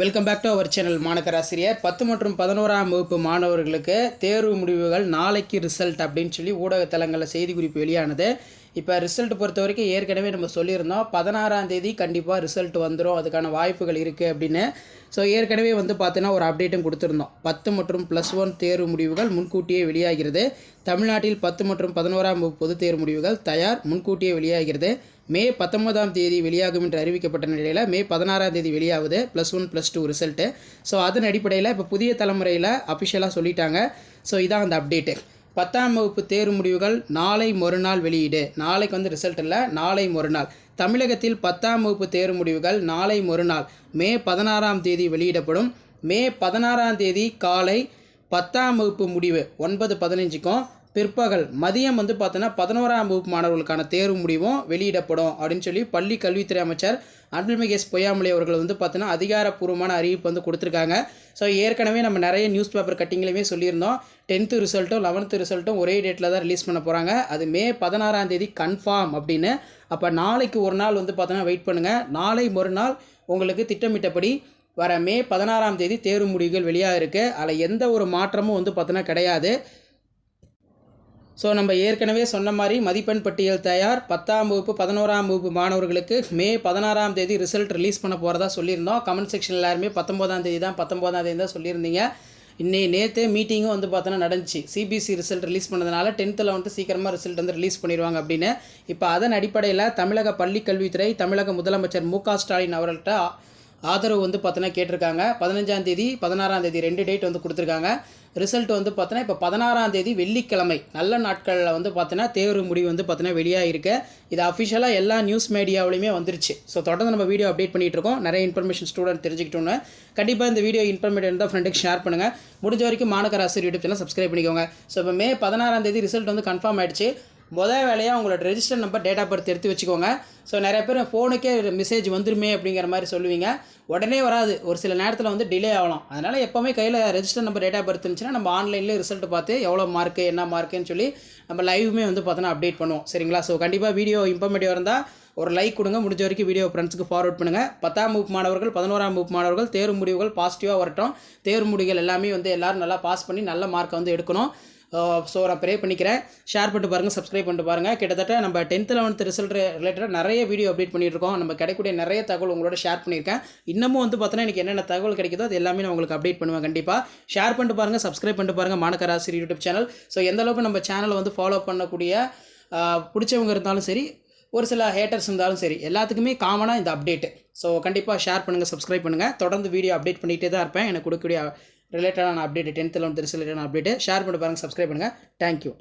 Welcome back to our channel மாணக்கராசிரியர் பத்து மற்றும் பதினோராம் வகுப்பு மாணவர்களுக்கு தேர்வு முடிவுகள் நாளைக்கு ரிசல்ட் அப்படின்னு சொல்லி ஊடகத்தலங்களில் செய்திக்குறிப்பு வெளியானது. இப்போ ரிசல்ட் பொறுத்த வரைக்கும் ஏற்கனவே நம்ம சொல்லியிருந்தோம். பதினாறாம் தேதி கண்டிப்பாக ரிசல்ட் வந்துடும் அதுக்கான வாய்ப்புகள் இருக்குது அப்படின்னு. ஸோ ஏற்கனவே வந்து பார்த்தீங்கன்னா ஒரு அப்டேட்டும் கொடுத்துருந்தோம். பத்து மற்றும் ப்ளஸ் ஒன் தேர்வு முடிவுகள் முன்கூட்டியே வெளியாகிறது. தமிழ்நாட்டில் பத்து மற்றும் பதினோராம் பொது தேர்வு முடிவுகள் தயார் முன்கூட்டியே வெளியாகிறது. மே பத்தொன்பதாம் தேதி வெளியாகும் என்று அறிவிக்கப்பட்ட நிலையில் மே பதினாறாம் தேதி வெளியாகுது plus one plus two result so அதன் அடிப்படையில் இப்போ புதிய தலைமுறையில் அஃபிஷியலாக சொல்லிட்டாங்க. ஸோ இதான் அந்த அப்டேட்டு பத்தாம் வகுப்பு தேர்வு முடிவுகள் நாளை மறுநாள் வெளியீடு. நாளைக்கு வந்து ரிசல்ட் இல்லை நாளை மறுநாள். தமிழகத்தில் பத்தாம் வகுப்பு தேர்வு முடிவுகள் நாளை மறுநாள். மே பதினாறாம் தேதி வெளியிடப்படும். மே பதினாறாம் தேதி காலை பத்தாம் வகுப்பு முடிவு ஒன்பது பதினஞ்சுக்கும். பிற்பகல் மதியம் வந்து பார்த்தோன்னா பதினோராம் வகுப்பு மாணவர்களுக்கான தேர்வு முடிவும் வெளியிடப்படும் அப்படின்னு சொல்லி பள்ளி கல்வித்துறை அமைச்சர் அன்பில்மிகேஷ் பொய்யாமொழி அவர்கள் வந்து பார்த்தோன்னா அதிகாரப்பூர்வமான அறிவிப்பு வந்து கொடுத்துருக்காங்க. ஸோ ஏற்கனவே நம்ம நிறைய நியூஸ் பேப்பர் கட்டிங்லையுமே சொல்லியிருந்தோம். டென்த்து ரிசல்ட்டும் லெவன்த்து ரிசல்ட்டும் ஒரே டேட்டில் தான் ரிலீஸ் பண்ண போகிறாங்க அது மே பதினாறாம் தேதி கன்ஃபார்ம் அப்படின்னு. அப்போ நாளைக்கு ஒரு நாள் வந்து பார்த்தோன்னா வெயிட் பண்ணுங்கள் நாளை மறுநாள் உங்களுக்கு திட்டமிட்டபடி வர மே பதினாறாம் தேதி தேர்வு முடிவுகள் வெளியாக இருக்குது அதில் எந்த ஒரு மாற்றமும் வந்து பார்த்தோன்னா கிடையாது. ஸோ நம்ம ஏற்கனவே சொன்ன மாதிரி மதிப்பெண் பட்டியல் தயார். பத்தாம் வகுப்பு பதினோராம் வகுப்பு மாணவர்களுக்கு மே பதினாறாம் தேதி ரிசல்ட் ரிலீஸ் பண்ண போகிறதா சொல்லியிருந்தோம். கமெண்ட் செக்ஷன் எல்லாருமே பத்தொம்போதாம் தேதி தான் பத்தொம்போதாம் தேதி தான் சொல்லியிருந்தீங்க. இன்னை நேற்றே மீட்டிங்கும் வந்து பார்த்தோன்னா நடந்துச்சு. சிபிஎஸ்சி ரிசல்ட் ரிலீஸ் பண்ணதுனால டென்த்தில் வந்துட்டு சீக்கிரமாக ரிசல்ட் வந்து ரிலீஸ் பண்ணிடுவாங்க அப்படின்னு. இப்போ அதன் அடிப்படையில் தமிழக பள்ளிக்கல்வித்துறை தமிழக முதலமைச்சர் மு க ஸ்டாலின் அவர்கள்ட்ட ஆதரவு வந்து பார்த்தோன்னா கேட்டிருக்காங்க. பதினஞ்சாம் தேதி பதினாறாம் தேதி ரெண்டு டேட் வந்து கொடுத்துருக்காங்க. ரிசல்ட் வந்து பார்த்தோன்னா இப்போ பதினாறாம் தேதி வெள்ளிக்கிழமை நல்ல நாட்களில் வந்து பார்த்தோன்னா தேர்வு முடிவு வந்து பார்த்தோன்னா வெளியாக இருக்கு இது அஃபிஷியலாக எல்லா நியூஸ் மீடியாவிலையுமே வந்துருச்சு. ஸோ தொடர்ந்து நம்ம வீடியோ அப்டேட் பண்ணிகிட்டு இருக்கோம் நிறைய இன்ஃபர்மேஷன் ஸ்டூடெண்ட் தெரிஞ்சுக்கிட்டோன்னு கண்டிப்பாக இந்த வீடியோ இன்ஃபர்மேட்டிவ் இருந்தால் ஃப்ரெண்டுக்கு ஷேர் பண்ணுங்கள் முடிஞ்ச வரைக்கும் மாணக்கர் யூடியூப் சேனல் சப்ஸ்கிரைப் பண்ணிக்கோங்க. ஸோ இப்போ மே பதினாறாம் தேதி ரிசல்ட் வந்து கன்ஃபார்ம் ஆயிடுச்சு. முதல் வேலையாக உங்களோட register number date of birth எடுத்து வச்சுக்கோங்க. ஸோ நிறைய பேர் ஃபோனுக்கே மெசேஜ் வந்துருமே அப்படிங்கிற மாதிரி சொல்லுவீங்க. உடனே வராது. ஒரு சில நேரத்தில் வந்து டிலே ஆகலாம். அதனால் எப்போவுமே கையில் register number date of birth இருந்துச்சுன்னா நம்ம ஆன்லைன்லேயே ரிசல்ட் பார்த்து எவ்வளோ மார்க்கு என்ன மார்க்குன்னு சொல்லி நம்ம லைவுமே வந்து பார்த்தோன்னா அப்டேட் பண்ணுவோம். சரிங்களா? ஸோ கண்டிப்பாக வீடியோ இன்ஃபர்மேட்டிவ் இருந்தால் ஒரு லைக் கொடுங்க. முடிஞ்ச வரைக்கும் வீடியோ ஃப்ரெண்ட்ஸுக்கு ஃபார்வர்ட் பண்ணுங்கள் பத்தாம் வகுப்பு மாணவர்கள் பதினோராம் வகுப்பு மாணவர்கள் தேர்வு முடிவுகள் பாசிட்டிவாக வரட்டும். தேர்வு முடிவுகள் எல்லாமே வந்து எல்லோரும் நல்லா பாஸ் பண்ணி நல்ல மார்க்கை வந்து எடுக்கணும். ஸோ நான் ப்ரே பண்ணிக்கிறேன். ஷேர் பண்ணிட்டு பாருங்கள் சப்ஸ்கிரைப் பண்ணிட்டு பாருங்கள் கிட்டத்தட்ட நம்ம டென்த் லெவன்த் ரிசல்ட் ரிலேட்டடாக நிறைய வீடியோ அப்டேட் பண்ணிட்டு இருக்கோம். நம்ம கிடைக்கக்கூடிய நிறைய தகவல் உங்களோட ஷேர் பண்ணியிருக்கேன். இன்னமும் வந்து பார்த்தோன்னா எனக்கு என்னென்ன தகவல் கிடைக்குதோ அது எல்லாமே நான் உங்களுக்கு அப்டேட் பண்ணுவேன் கண்டிப்பாக ஷேர் பண்ணிட்டு பாருங்கள் சப்ஸ்கிரைப் பண்ணிட்டு பாருங்கள் மாணக்கராசிரி யூடியூப் சேனல் ஸோ எந்தளவுக்கு நம்ம சேனலை வந்து ஃபாலோ பண்ணக்கூடிய பிடிச்சவங்க இருந்தாலும் சரி ஒரு சில ஹேட்டர்ஸ் இருந்தாலும் சரி எல்லாத்துக்குமே காமனாக இந்த அப்டேட்டு ஸோ கண்டிப்பாக ஷேர் பண்ணுங்கள் சப்ஸ்கிரைப் பண்ணுங்கள் தொடர்ந்து வீடியோ அப்டேட் பண்ணிகிட்டே தான் இருப்பேன். எனக்கு கொடுக்கக்கூடிய ரிலேட்டடான அப்டேட் டென்த்தில் வந்து ரிலேட்டடான அப்டேட்டு ஷேர் பண்ணி பாருங்கள் சப்ஸ்கிரைப் பண்ணுங்கள் தேங்க்யூ